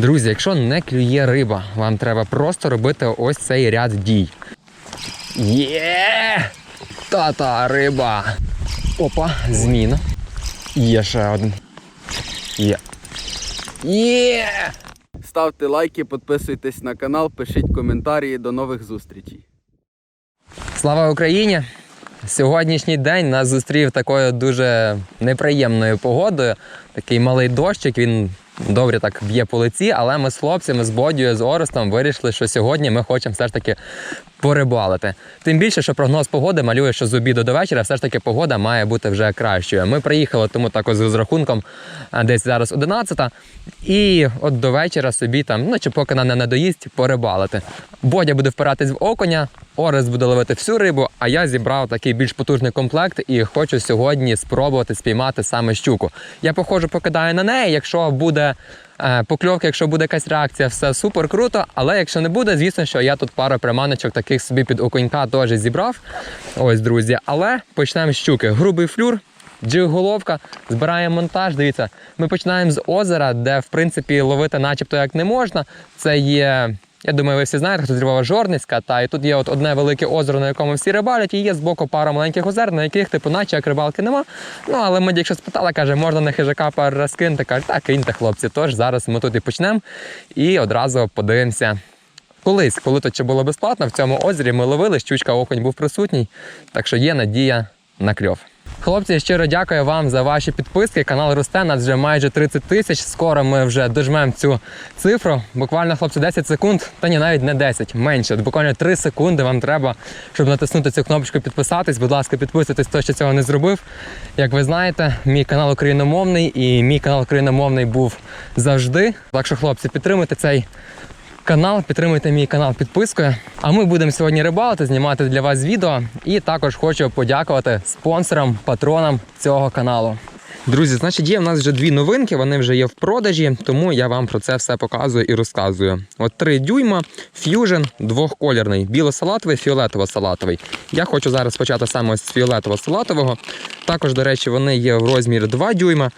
Друзі, якщо не клює риба, вам треба просто робити ось цей ряд дій. Є! Та-та, риба! Опа, зміна. Є ще один. Є. Є! Ставте лайки, підписуйтесь на канал, пишіть коментарі. До нових зустрічей. Слава Україні! Сьогоднішній день нас зустрів такою дуже неприємною погодою. Такий малий дощик, він добре так б'є по лиці, але ми з хлопцями, з Бодією, з Орестом вирішили, що сьогодні ми хочемо все ж таки порибалити. Тим більше, що прогноз погоди малює, що з обіду до вечора все ж таки погода має бути вже кращою. Ми приїхали тому також з розрахунком десь зараз 11 і от до вечора собі там, ну чи поки нам не надоїсть, порибалити. Бодя буде впиратись в окуня, Орес буде ловити всю рибу, а я зібрав такий більш потужний комплект і хочу сьогодні спробувати спіймати саме щуку. Я походжу, покидаю на неї. Якщо буде е, покльовка, якщо буде якась реакція, все супер круто. Але якщо не буде, звісно, що я тут пару приманочок таких собі під окунька теж зібрав. Ось, друзі. Але почнемо з щуки. Грубий флюр. Джиг-головка, збираємо монтаж. Дивіться, ми починаємо з озера, де в принципі ловити начебто як не можна. Це є. Я думаю, ви всі знаєте, хто з Жорницька, та і тут є от одне велике озеро, на якому всі рибалять, і є збоку пара маленьких озер, на яких типу, наче як рибалки нема. Ну але ми, якщо спитали, каже, можна на хижака пару раз кинути, каже, так, киньте, хлопці. Тож зараз ми тут і почнемо і одразу подивимося. Колись, коли тут ще було безплатно, в цьому озері ми ловили, щучка окунь був присутній, так що є надія на кльов. Хлопці, щиро дякую вам за ваші підписки. Канал росте, нас вже майже 30 тисяч. Скоро ми вже дожмемо цю цифру. Буквально, хлопці, 10 секунд, та ні, навіть не 10, менше. Буквально 3 секунди вам треба, щоб натиснути цю кнопочку підписатись. Будь ласка, підписуйтесь, хто ще цього не зробив. Як ви знаєте, мій канал україномовний і мій канал україномовний був завжди. Так що, хлопці, підтримуйте цей канал, підтримуйте мій канал підпискою. А ми будемо сьогодні рибалити, знімати для вас відео. І також хочу подякувати спонсорам, патронам цього каналу. Друзі, значить, є в нас вже дві новинки, вони вже є в продажі, тому я вам про це все показую і розказую. От 3 дюйма, ф'южн двохколірний, біло-салатовий, фіолетово-салатовий. Я хочу зараз почати саме з фіолетово-салатового. Також, до речі, вони є в розмірі 2 дюйма.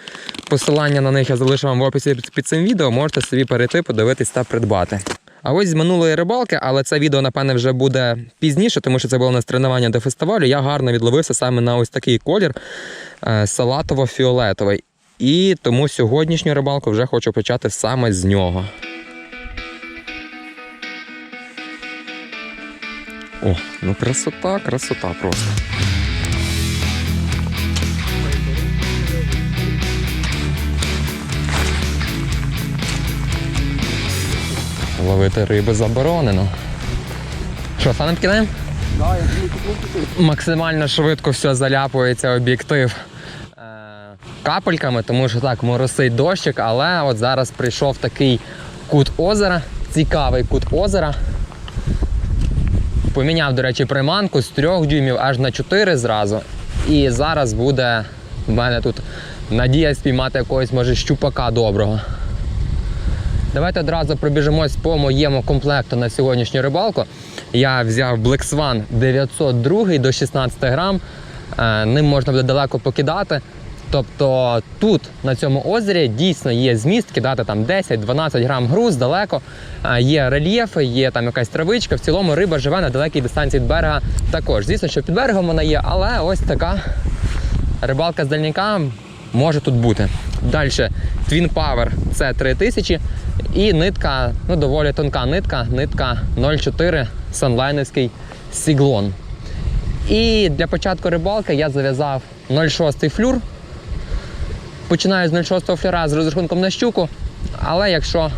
Посилання на них я залишу вам в описі під цим відео. Можете собі перейти, подивитись та придбати. А ось з минулої рибалки, але це відео, напевне, вже буде пізніше, тому що це було на тренування до фестивалю. Я гарно відловився саме на ось такий колір е, салатово-фіолетовий. І тому сьогоднішню рибалку вже хочу почати саме з нього. О, ну красота, красота просто. Ловити риби заборонено. Що, фаном кидаємо? Максимально швидко все заляпується об'єктив е, капельками, тому що так моросить дощик, але от зараз прийшов такий кут озера, цікавий кут озера. Поміняв, до речі, приманку з 3 дюймів аж на 4 зразу. І зараз буде в мене тут надія спіймати якогось, може, щупака доброго. Давайте одразу пробіжимось по моєму комплекту на сьогоднішню рибалку. Я взяв Black Swan 902 до 16 грам. Е, Ним можна буде далеко покидати. Тобто тут, на цьому озері, дійсно є зміст кидати там 10-12 грам груз далеко. Е, Є рельєфи, є там якась травичка. В цілому риба живе на далекій дистанції від берега також. Звісно, що під берегом вона є, але ось така рибалка з дальняка може тут бути. Далі Twin Power це 3000 і нитка, ну доволі тонка нитка, нитка 0,4 санлайнівський сіглон. І для початку рибалки я зав'язав 0,6 флюр. Починаю з 0,6 флюра з розрахунком на щуку. Але якщо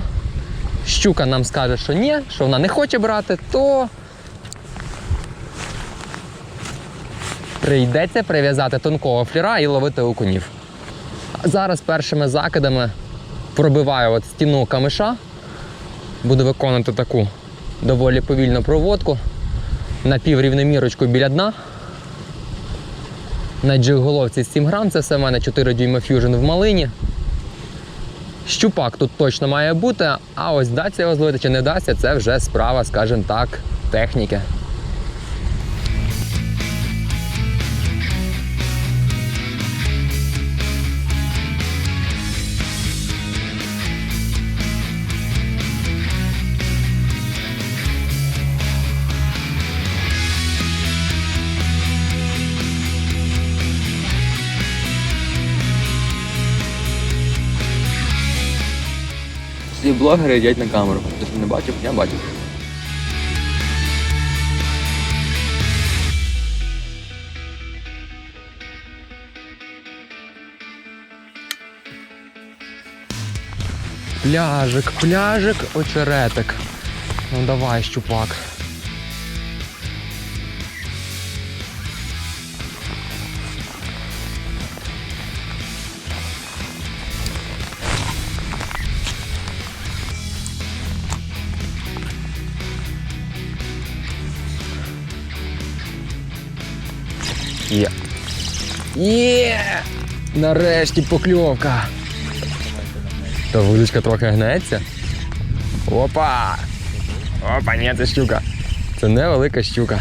щука нам скаже, що ні, що вона не хоче брати, то прийдеться прив'язати тонкого флюра і ловити окунів. Зараз першими закидами пробиваю от стіну камиша. Буду виконувати таку доволі повільну проводку. На піврівномірочку біля дна. На джиг-головці 7 грам, це все в мене 4 дюйма фьюжн в малині. Щупак тут точно має бути, а ось дасться його зловити чи не дасться, це вже справа, скажімо так, техніки. Блогери їдять на камеру. Хтось не бачив, я бачив. Пляжик, пляжик, очеретик. Ну давай, щупак. Є. Є! Нарешті покльовка. Та вудочка трохи гнеться. Опа! Опа, ні, це щука. Це невелика щука.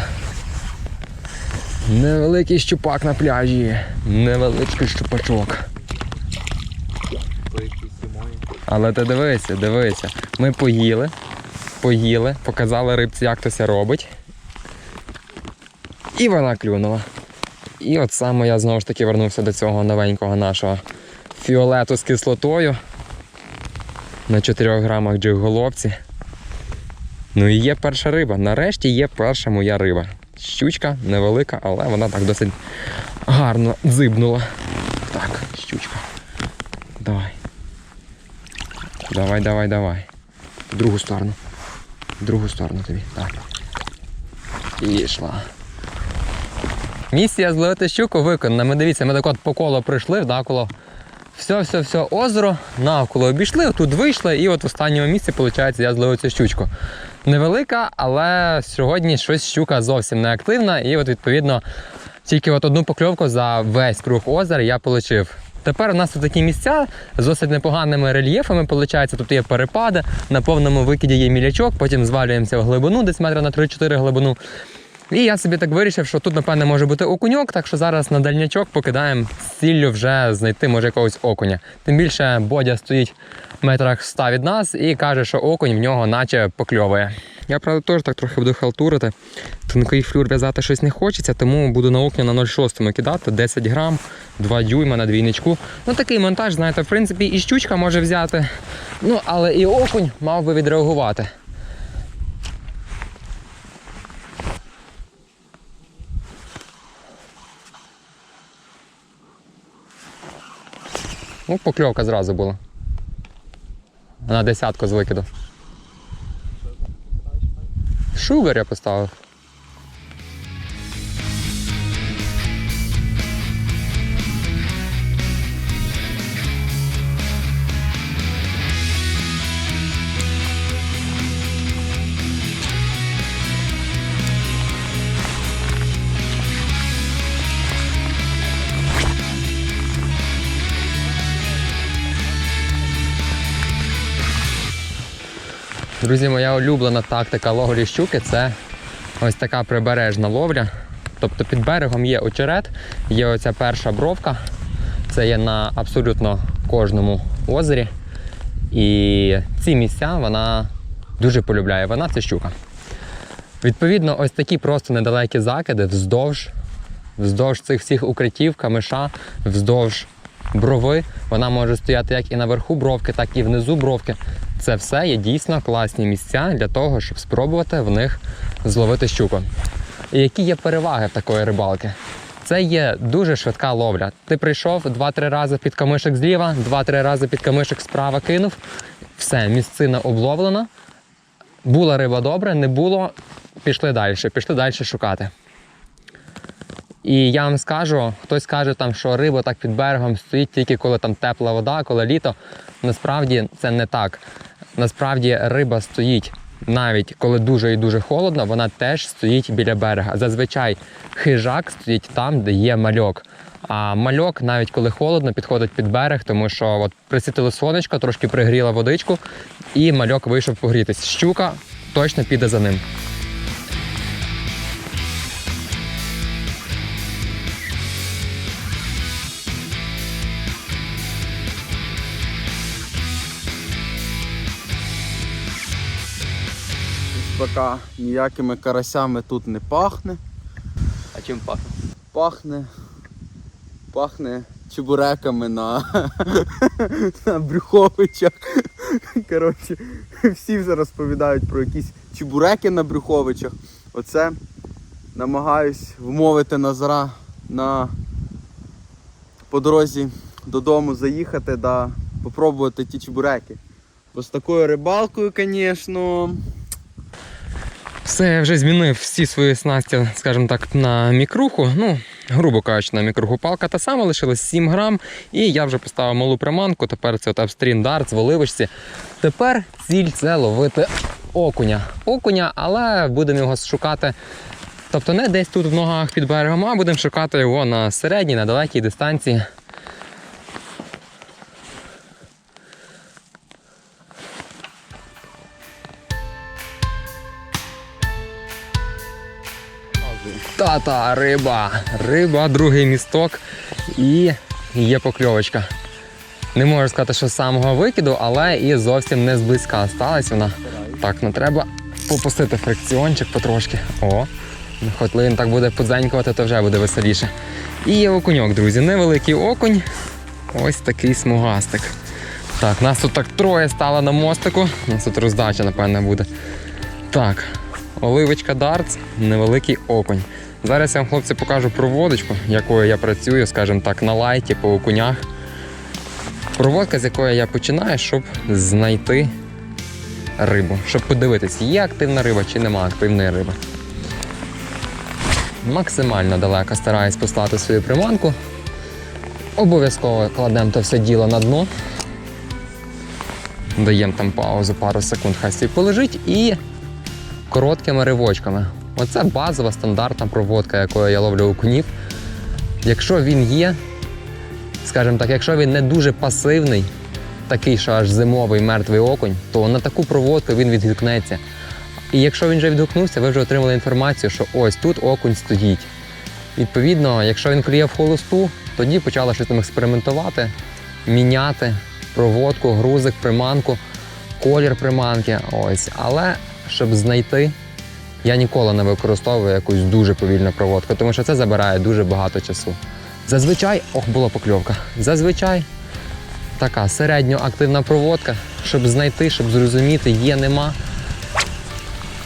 Невеликий щупак на пляжі. Невеличкий щупачок. Але ти дивися, дивися. Ми поїли, поїли, показали рибці, як то це робить. І вона клюнула. І от саме я знову ж таки вернувся до цього новенького нашого фіолету з кислотою на 4 грамах джиг-головці. Ну і є перша риба. Нарешті є перша моя риба. Щучка невелика, але вона так досить гарно дзибнула. Так, щучка. Давай. Давай, давай, давай. В другу сторону. В другу сторону тобі. Так. Пішла. Місія зловити щуку виконана. Ми дивіться, ми так от по колу прийшли, навколо все-все-все озеро, навколо обійшли, тут вийшли, і от в останньому місці, виходить, я зловив цю щучку. Невелика, але сьогодні щось щука зовсім не активна, і от відповідно тільки от одну покльовку за весь круг озера я отримав. Тепер у нас тут такі місця з досить непоганими рельєфами, виходить, тут є перепади, на повному викиді є мілячок, потім звалюємося в глибину, десь метра на 3-4 глибину. І я собі так вирішив, що тут, напевне, може бути окуньок, так що зараз на дальнячок покидаємо з ціллю вже знайти може якогось окуня. Тим більше Бодя стоїть в метрах 100 від нас і каже, що окунь в нього наче покльовує. Я правда теж так трохи буду халтурити. Тонкий флюр в'язати щось не хочеться, тому буду на окня на 0,6 кидати 10 грам, 2 дюйма на двійничку. Ну такий монтаж, знаєте, в принципі, і щучка може взяти. Ну, але і окунь мав би відреагувати. Ну, покльовка зразу була. На десятку з викиду. Шугар я поставив. Друзі, моя улюблена тактика ловлі щуки це ось така прибережна ловля. Тобто під берегом є очерет, є оця перша бровка. Це є на абсолютно кожному озері. І ці місця вона дуже полюбляє. Вона це щука. Відповідно, ось такі просто недалекі закиди вздовж, вздовж цих всіх укриттів, камиша, вздовж брови. Вона може стояти як і наверху бровки, так і внизу бровки. Це все є дійсно класні місця для того, щоб спробувати в них зловити щуку. І які є переваги в такої рибалки? Це є дуже швидка ловля. Ти прийшов 2-3 рази під камишек зліва, 2-3 рази під камишек справа кинув. Все, місцина обловлена. Була риба добре, не було. Пішли далі, пішли далі шукати. І я вам скажу, хтось каже, там, що риба так під берегом стоїть тільки коли там тепла вода, коли літо. Насправді це не так. Насправді риба стоїть навіть коли дуже і дуже холодно, вона теж стоїть біля берега. Зазвичай хижак стоїть там, де є мальок. А мальок, навіть коли холодно, підходить під берег, тому що от присвітило сонечко, трошки пригріла водичку, і мальок вийшов погрітись. Щука точно піде за ним. Поки ніякими карасями тут не пахне. А чим пахне? Пахне. Пахне чебуреками на, на брюховичах. Коротше, всі вже розповідають про якісь чебуреки на Брюховичах. Оце намагаюсь вмовити Назара на по дорозі додому заїхати да попробувати ті чебуреки. Бо з такою рибалкою, звісно. Все, вже змінив всі свої снасті, скажімо так, на мікруху. Ну, грубо кажучи, на мікруху палка та сама лишилось 7 грам. І я вже поставив малу приманку. Тепер це от Upstream Darts в оливочці. Тепер ціль це ловити окуня. Окуня, але будемо його шукати. Тобто не десь тут в ногах під берегом, а будемо шукати його на середній, на далекій дистанції. Та-та, риба. Риба, другий місток і є покльовочка. Не можу сказати, що з самого викиду, але і зовсім не зблизька сталася вона. Так, ну треба попустити фрикціончик потрошки. О, хоч він так буде подзенькувати, то вже буде веселіше. І є окуньок, друзі. Невеликий окунь. Ось такий смугастик. Так, нас тут так троє стало на мостику. У нас тут роздача, напевно, буде. Так, оливочка дартс, невеликий окунь. Зараз я вам, хлопці, покажу проводочку, якою я працюю, скажімо так, на лайті по окунях. Проводка, з якої я починаю, щоб знайти рибу, щоб подивитись, є активна риба чи нема активної риби. Максимально далеко стараюсь послати свою приманку. Обов'язково кладемо то все діло на дно. Даємо там паузу, пару секунд, хай собі полежить і короткими ривочками. Оце базова стандартна проводка, якою я ловлю окунів. Якщо він є, скажімо так, якщо він не дуже пасивний, такий, що аж зимовий мертвий окунь, то на таку проводку він відгукнеться. І якщо він вже відгукнувся, ви вже отримали інформацію, що ось тут окунь стоїть. Відповідно, якщо він клює в холосту, тоді почали щось там експериментувати, міняти проводку, грузик, приманку, колір приманки. Ось. Але щоб знайти, я ніколи не використовую якусь дуже повільну проводку, тому що це забирає дуже багато часу. Зазвичай, ох, була покльовка. Зазвичай така середньоактивна проводка, щоб знайти, щоб зрозуміти, є, нема.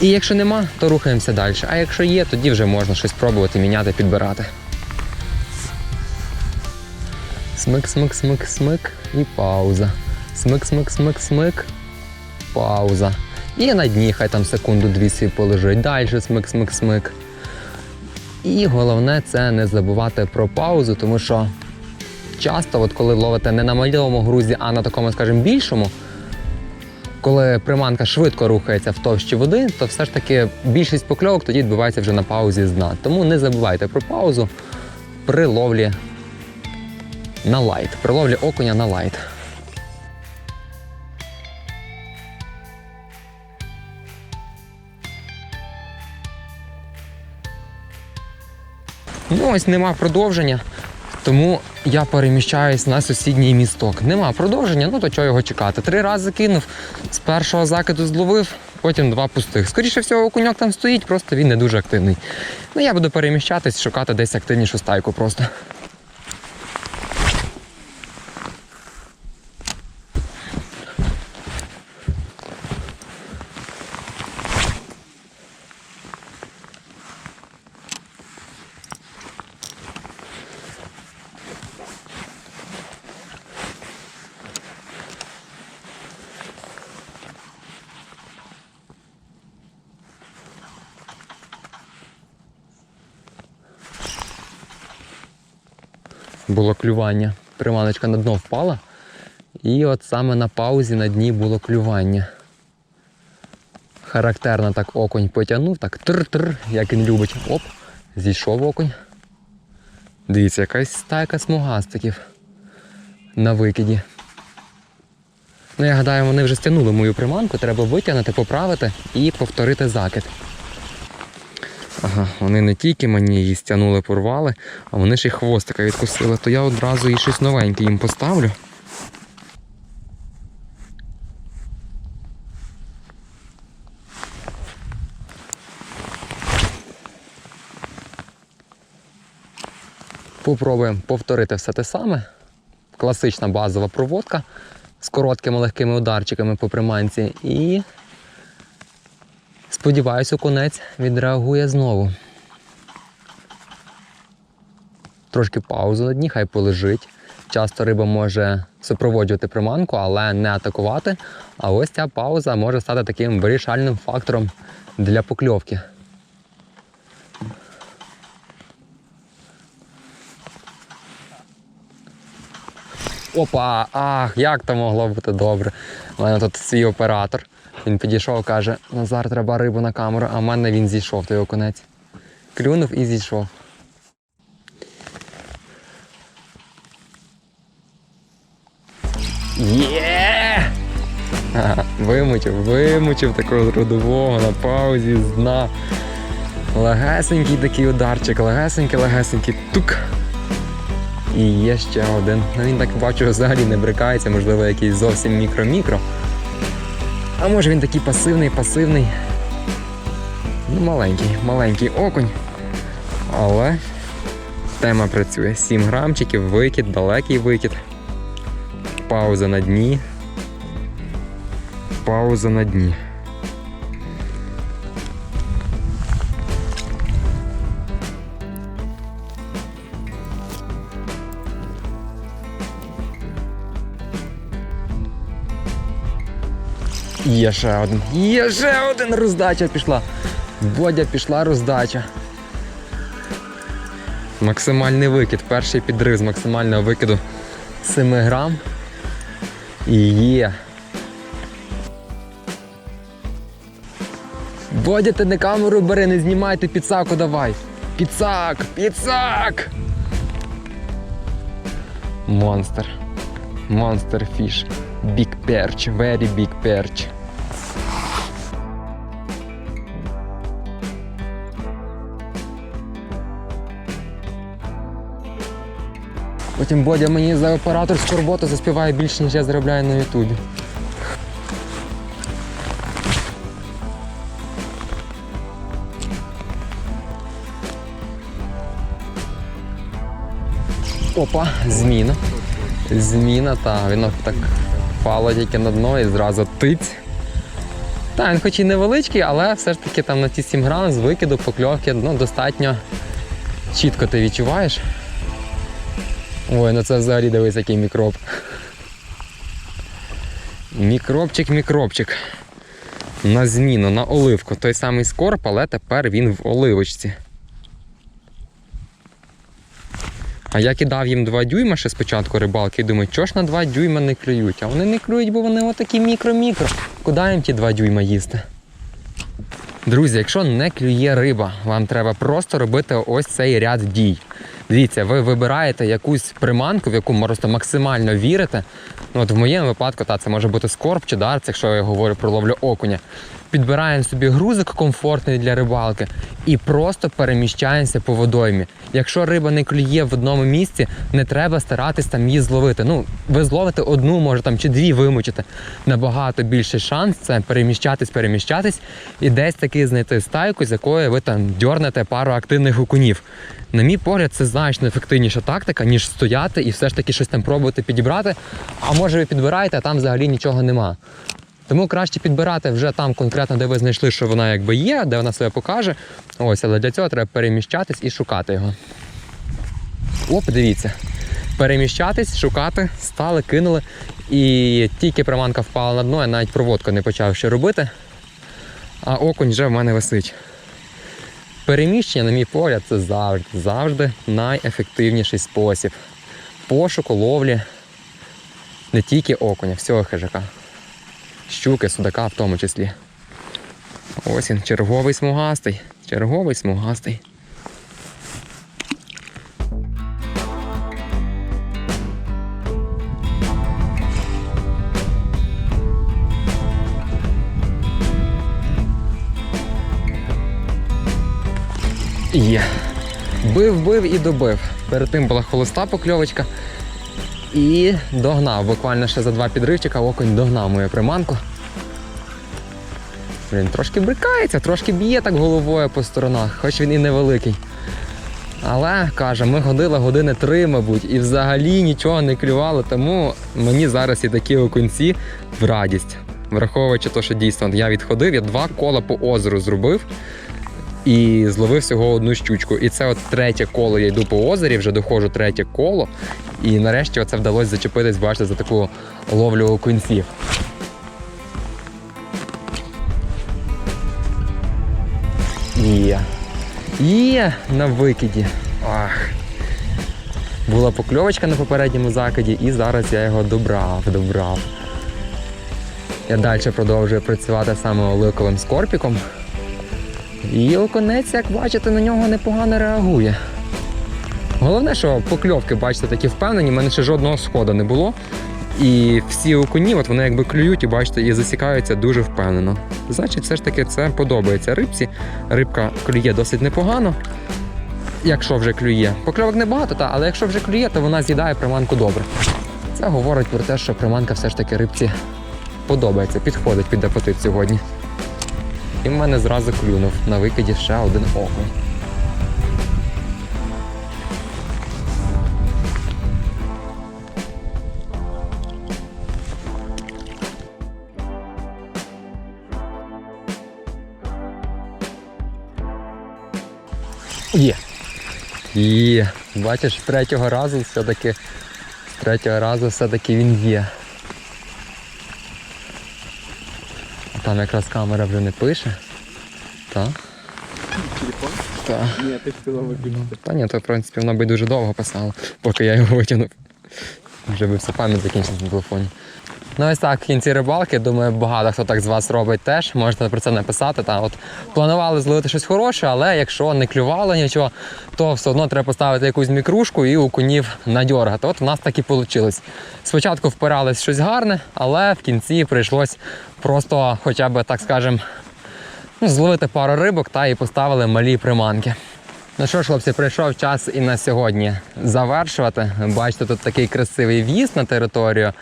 І якщо нема, то рухаємося далі. А якщо є, тоді вже можна щось пробувати, міняти, підбирати. Смик, смик, смик, смик і пауза. Смик, смик, смик, смик. Пауза. І на дні хай там секунду-дві собі полежить. Далі смик, смик, смик. І головне це не забувати про паузу, тому що часто, от коли ловите не на малому грузі, а на такому, скажімо, більшому, коли приманка швидко рухається в товщі води, то все ж таки більшість покльовок тоді відбувається вже на паузі з дна. Тому не забувайте про паузу при ловлі на лайт, при ловлі окуня на лайт. Ну ось нема продовження, тому я переміщаюсь на сусідній місток. Нема продовження, ну то чого його чекати. Три рази кинув, з першого закиду зловив, потім два пустих. Скоріше всього, окуньок там стоїть, просто він не дуже активний. Ну я буду переміщатись, шукати десь активнішу стайку просто. Було клювання. Приманочка на дно впала. І от саме на паузі на дні було клювання. Характерно так окунь потягнув, так тр-тр, як він любить. Оп, зійшов окунь. Дивіться, якась стайка смугастиків на викиді. Ну, я гадаю, вони вже стягнули мою приманку, треба витягнути, поправити і повторити закид. Ага, вони не тільки мені її стягнули, порвали, а вони ж і хвостика відкусили, то я одразу і щось новеньке їм поставлю. Попробуємо повторити все те саме. Класична базова проводка. з короткими легкими ударчиками по приманці. І сподіваюся, окунець відреагує знову. Трошки паузу на дні, хай полежить. Часто риба може супроводжувати приманку, але не атакувати. А ось ця пауза може стати таким вирішальним фактором для покльовки. Опа! Ах, як то могло бути добре. У мене тут свій оператор. Він підійшов, каже: Назар, треба рибу на камеру, а в мене він зійшов, той окунець. Клюнув і зійшов. Є! Вимучив, вимучив такого трудового на паузі з дна. Легесенький такий ударчик, легесенький, легесенький тук. І є ще один. Ну він так бачу, взагалі не брикається, можливо, якийсь зовсім мікро-мікро. А може він такий пасивний, пасивний. Ну, маленький, маленький окунь. Але тема працює. 7 грамчиків, викид, далекий викид. Пауза на дні. Пауза на дні. Є ще один. Є ще один роздача пішла. Бодя пішла роздача. Максимальний викид. Перший підрив з максимального викиду 7 грам. І є. Бодя, ти не камеру бери, не знімай, ти підсаку давай. Підсак! Підсак! Монстр. Монстер фіш. Big perch, very big perch. Потім Бодя мені за операторську роботу заспіває більше, ніж я заробляю на Ютубі. Опа, зміна. Зміна, та він так впало тільки на дно і зразу тиць. Та, він хоч і невеличкий, але все ж таки там на ті 7 грам з викиду покльовки ну, достатньо чітко ти відчуваєш. Ой, ну це взагалі дивись, який мікроб. Мікробчик, мікробчик. На зміну, на оливку. Той самий скорб, але тепер він в оливочці. А я кидав їм 2 дюйма ще спочатку рибалки і думаю, чого ж на 2 дюйма не клюють? А вони не клюють, бо вони отакі мікро-мікро. Куди їм ті 2 дюйма їсти? Друзі, якщо не клює риба, вам треба просто робити ось цей ряд дій. Дивіться, ви вибираєте якусь приманку, в яку просто максимально вірите. Ну, от в моєму випадку, та, це може бути скорб чи дарц, якщо я говорю про ловлю окуня. Підбираємо собі грузик комфортний для рибалки і просто переміщаємося по водоймі. Якщо риба не клює в одному місці, не треба старатись там її зловити. Ну, ви зловите одну, може там чи дві вимучите. Набагато більший шанс це переміщатись, переміщатись і десь таки знайти стайку, з якої ви там дьорнете пару активних окунів. На мій погляд, це значно ефективніша тактика, ніж стояти і все ж таки щось там пробувати підібрати. А може ви підбираєте, а там взагалі нічого нема. Тому краще підбирати вже там конкретно, де ви знайшли, що вона якби є, де вона себе покаже. Ось, але для цього треба переміщатись і шукати його. Оп, дивіться. Переміщатись, шукати, стали, кинули. І тільки приманка впала на дно, я навіть проводку не почав ще робити. А окунь вже в мене висить. Переміщення, на мій погляд, це завжди, завжди найефективніший спосіб пошуку, ловлі не тільки окуня, всього хижака. Щуки, судака в тому числі. Ось він, черговий смугастий. Черговий смугастий. Є. Бив, бив і добив. Перед тим була холоста покльовочка. І догнав. Буквально ще за два підривчика окунь догнав мою приманку. Він трошки брикається, трошки б'є так головою по сторонах, хоч він і невеликий. Але каже, ми ходили години три, мабуть, і взагалі нічого не клювало, тому мені зараз і такі окунці в радість. Враховуючи те, що дійсно я відходив, я два кола по озеру зробив і зловив всього одну щучку. І це от третє коло я йду по озері, вже доходжу третє коло. І нарешті оце вдалося зачепитись, бачите, за таку ловлю окунців. Є. Є на викиді. Ах. Була покльовочка на попередньому закиді, і зараз я його добрав, добрав. Я далі продовжую працювати саме оливковим скорпіком. І оконець, як бачите, на нього непогано реагує. Головне, що покльовки, бачите, такі впевнені, в мене ще жодного сходу не було. І всі окуні, от вони якби клюють і бачите, і засікаються дуже впевнено. Значить, все ж таки це подобається рибці. Рибка клює досить непогано. Якщо вже клює. Покльовок небагато, та, але якщо вже клює, то вона з'їдає приманку добре. Це говорить про те, що приманка все ж таки рибці подобається, підходить під апетит сьогодні. І в мене зразу клюнув на викиді ще один окунь. Є. Є. Бачиш, третього разу все-таки. Третього разу все-таки він є. Там якраз камера вже не пише. Так. Телефон? Так. Ні, ти хотіла виключити. Та ні, то в принципі воно би дуже довго писало, поки я його витягнув. Вже би все пам'ять закінчилась на телефоні. Ну ось так, в кінці рибалки, думаю, багато хто так з вас робить теж. Можете про це написати. Та от планували зловити щось хороше, але якщо не клювало нічого, то все одно треба поставити якусь мікрушку і у конів надьоргати. От у нас так і вийшло. Спочатку впирались щось гарне, але в кінці прийшлось просто хоча б, так скажемо, ну, зловити пару рибок та і поставили малі приманки. Ну що ж, хлопці, прийшов час і на сьогодні завершувати. Бачите, тут такий красивий в'їзд на територію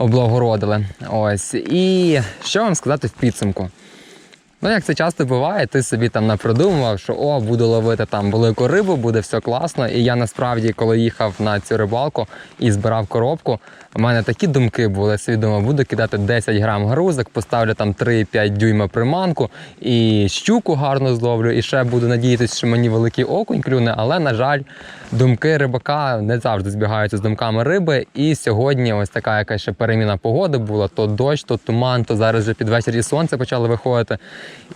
облагородили. Ось. І що вам сказати в підсумку? Ну, як це часто буває, ти собі там напродумував, що о, буду ловити там велику рибу, буде все класно. І я насправді, коли їхав на цю рибалку і збирав коробку, у мене такі думки були. Думав, буду кидати 10 грам грузок, поставлю там 3-5 дюйма приманку і щуку гарно зловлю, і ще буду надіятися, що мені великий окунь клюне, але, на жаль, думки рибака не завжди збігаються з думками риби. І сьогодні ось така якась ще переміна погоди була: то дощ, то туман, то зараз вже під вечір і сонце почало виходити.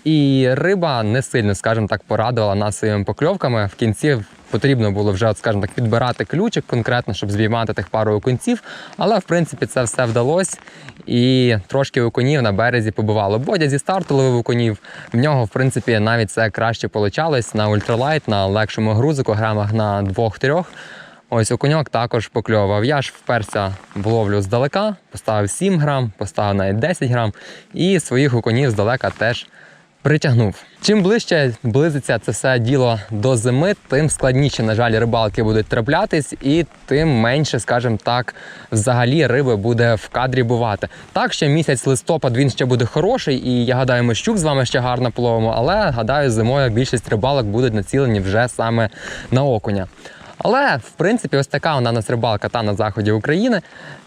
І риба не сильно, скажімо так, порадувала нас своїми покльовками. В кінці потрібно було вже, скажімо так, підбирати ключик конкретно, щоб звіймати тих пару окунців. Але в принципі це все вдалося. І трошки окунів на березі побувало. Бодя зі старту ловив окунів. В нього, в принципі, навіть це краще получалось на ультралайт, на легшому грузику, грамах на двох-трьох. Ось окуньок також покльовував. Я ж вперся в ловлю здалека, поставив 7 грам, поставив навіть 10 грам, і своїх окунів здалека теж притягнув. Чим ближче близиться це все діло до зими, тим складніше, на жаль, рибалки будуть траплятись, і тим менше, скажімо так, взагалі риби буде в кадрі бувати. Так, що місяць листопад він ще буде хороший, і я гадаю, ми щук з вами ще гарно половимо, але гадаю, зимою більшість рибалок будуть націлені вже саме на окуня. Але в принципі, ось така вона нас рибалка та на заході України.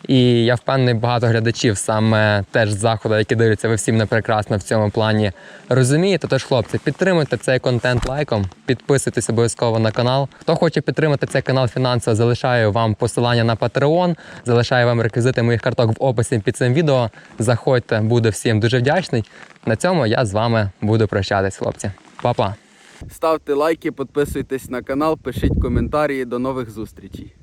І я впевнений, багато глядачів саме теж з заходу, які дивляться, ви всі мене прекрасно в цьому плані розумієте. Тож, хлопці, підтримуйте цей контент лайком, підписуйтесь обов'язково на канал. Хто хоче підтримати цей канал фінансово, залишаю вам посилання на Patreon, залишаю вам реквізити моїх карток в описі під цим відео. Заходьте, буду всім дуже вдячний. На цьому я з вами буду прощатись, хлопці. Па-па! Ставте лайки, підписуйтесь на канал, пишіть коментарі. До нових зустрічей.